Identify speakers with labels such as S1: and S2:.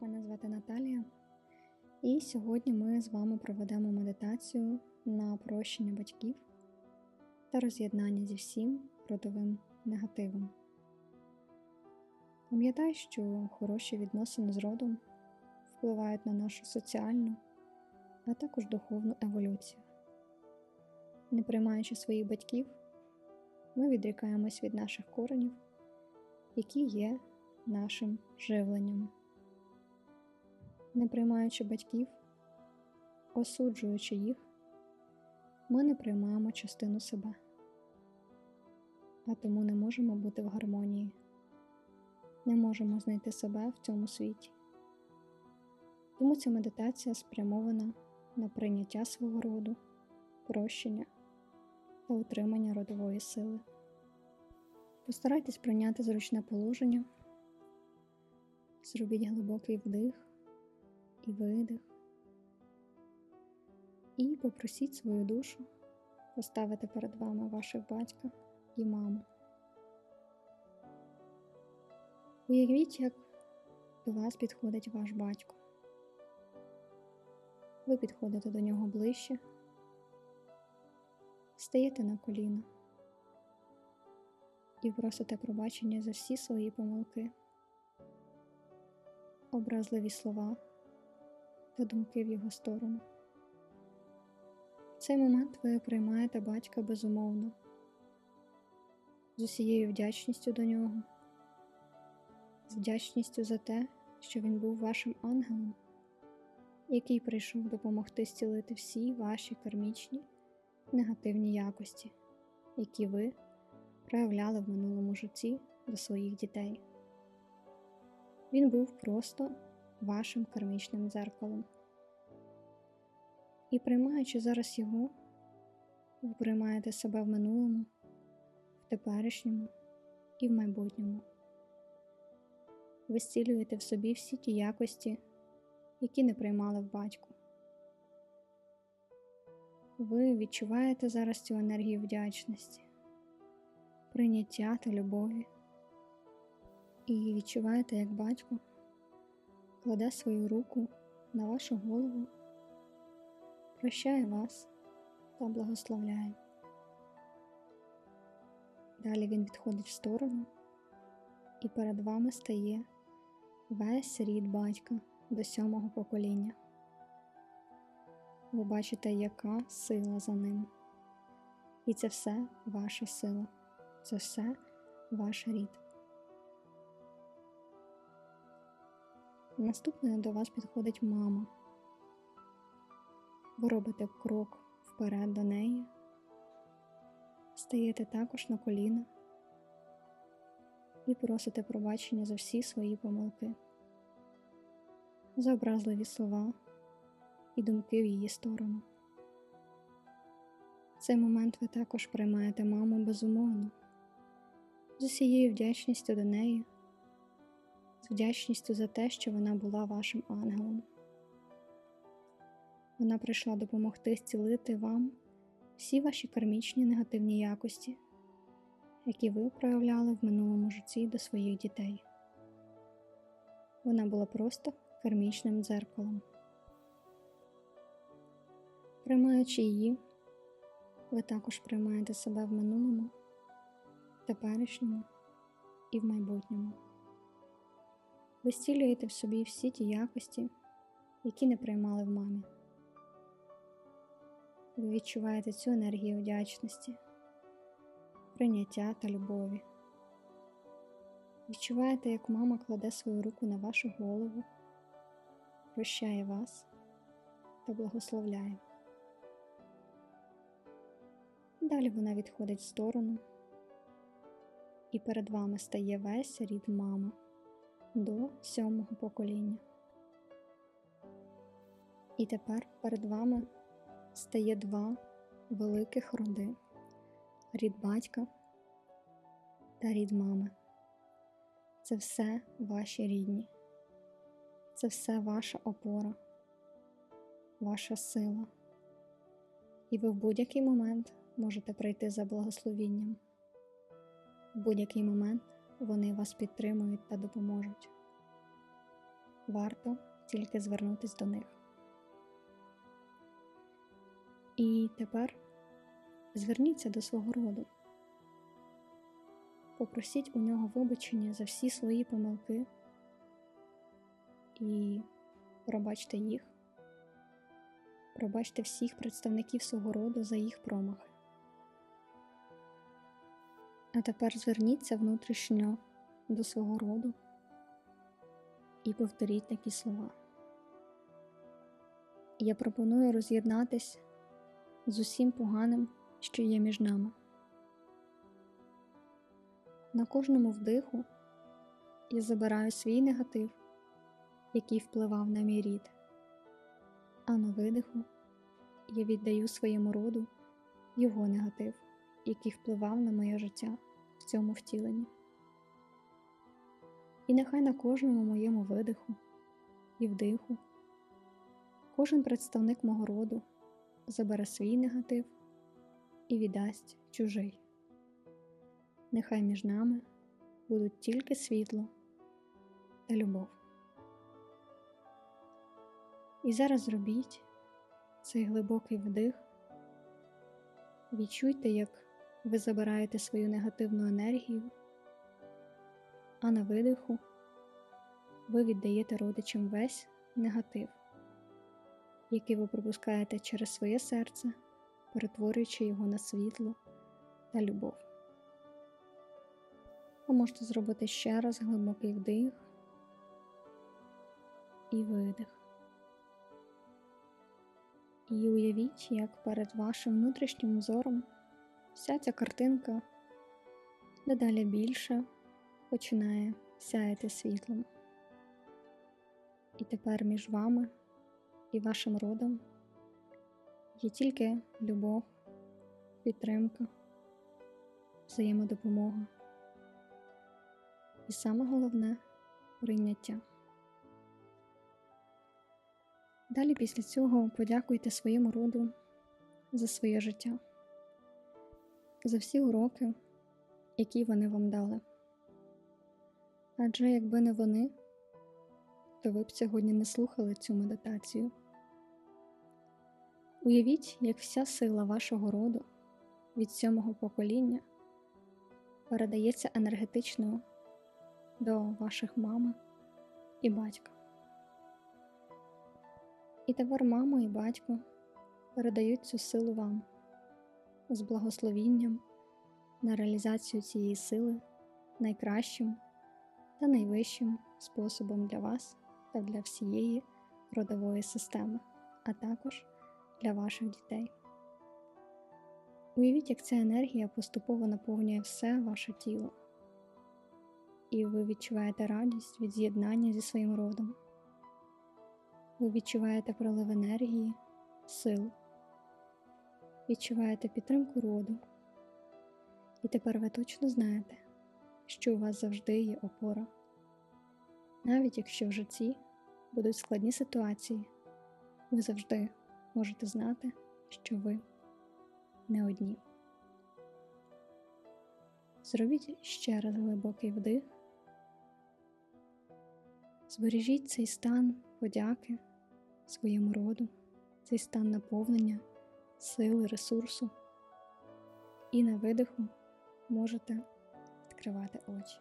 S1: Мене звати Наталія, і сьогодні ми з вами проведемо медитацію на прощення батьків та роз'єднання зі всім родовим негативом. Пам'ятай, що хороші відносини з родом впливають на нашу соціальну, а також духовну еволюцію. Не приймаючи своїх батьків, ми відрікаємось від наших коренів, які є нашим живленням. Не приймаючи батьків, осуджуючи їх, ми не приймаємо частину себе, а тому не можемо бути в гармонії, не можемо знайти себе в цьому світі. Тому ця медитація спрямована на прийняття свого роду, прощення та утримання родової сили. Постарайтесь прийняти зручне положення, зробіть глибокий вдих і видих, і попросіть свою душу поставити перед вами ваших батька і маму. Уявіть, як до вас підходить ваш батько. Ви підходите до нього ближче, стаєте на коліна. І просите пробачення за всі свої помилки, образливі слова та думки в його сторону. В цей момент ви приймаєте батька безумовно, з усією вдячністю до нього, з вдячністю за те, що він був вашим ангелом, який прийшов допомогти зцілити всі ваші кармічні негативні якості, які ви проявляли в минулому житті до своїх дітей. Він був просто вашим кармічним дзеркалом. І приймаючи зараз його, ви приймаєте себе в минулому, в теперішньому і в майбутньому. Ви зцілюєте в собі всі ті якості, які не приймали в батьку. Ви відчуваєте зараз цю енергію вдячності, прийняття та любові, і відчуваєте, як батько кладе свою руку на вашу голову, прощає вас та благословляє. Далі він відходить в сторону, і перед вами стає весь рід батька до сьомого покоління. Ви бачите, яка сила за ним. І це все ваша сила, це все ваш рід. Наступною до вас підходить мама. Ви робите крок вперед до неї, стаєте також на коліна. І просите пробачення за всі свої помилки, за образливі слова і думки в її сторону. В цей момент ви також приймаєте маму безумовно, з усією вдячністю до неї. З вдячністю за те, що вона була вашим ангелом. Вона прийшла допомогти зцілити вам всі ваші кармічні негативні якості, які ви проявляли в минулому житті до своїх дітей. Вона була просто кармічним дзеркалом. Приймаючи її, ви також приймаєте себе в минулому, теперішньому і в майбутньому. Ви зцілюєте в собі всі ті якості, які не приймали в мамі. Ви відчуваєте цю енергію вдячності, прийняття та любові. Відчуваєте, як мама кладе свою руку на вашу голову, прощає вас та благословляє. Далі вона відходить в сторону, і перед вами стає весь рід мами до сьомого покоління. І тепер перед вами стає два великих роди рід батька та рід мами. Це все ваші рідні, це все ваша опора, ваша сила. І ви в будь-який момент можете прийти за благословінням. В будь-який момент вони вас підтримують та допоможуть. варто тільки звернутися до них. І тепер зверніться до свого роду. Попросіть у нього вибачення за всі свої помилки і пробачте їх. Пробачте всіх представників свого роду за їх промахи. А тепер зверніться внутрішньо до свого роду і повторіть такі слова. Я пропоную роз'єднатись з усім поганим, що є між нами. На кожному вдиху я забираю свій негатив, який впливав на мій рід, а на видиху я віддаю своєму роду його негатив, який впливав на моє життя в цьому втіленні. І нехай на кожному моєму видиху і вдиху кожен представник мого роду забере свій негатив і віддасть чужий. Нехай між нами будуть тільки світло та любов. І зараз зробіть цей глибокий вдих, відчуйте, як ви забираєте свою негативну енергію, а на видиху ви віддаєте родичам весь негатив, який ви пропускаєте через своє серце, перетворюючи його на світло та любов. Ви можете зробити ще раз глибокий вдих і видих. І уявіть, як перед вашим внутрішнім зором вся ця картинка дедалі більше починає сяяти світлом. І тепер між вами і вашим родом є тільки любов, підтримка, взаємодопомога. І саме головне прийняття. Далі після цього подякуйте своєму роду за своє життя, за всі уроки, які вони вам дали. Адже якби не вони, то ви б сьогодні не слухали цю медитацію. Уявіть, як вся сила вашого роду від сьомого покоління передається енергетично до ваших мами і батька. І тепер мама і батько передають цю силу вам з благословінням на реалізацію цієї сили найкращим та найвищим способом для вас та для всієї родової системи, а також для ваших дітей. Уявіть, як ця енергія поступово наповнює все ваше тіло, і ви відчуваєте радість від з'єднання зі своїм родом. Ви відчуваєте пролив енергії, сил, відчуваєте підтримку роду. І тепер ви точно знаєте, що у вас завжди є опора. Навіть якщо в житті будуть складні ситуації, ви завжди можете знати, що ви не одні. Зробіть ще раз глибокий вдих. Збережіть цей стан подяки своєму роду, цей стан наповнення, сили, ресурсу, і на видиху можете відкривати очі.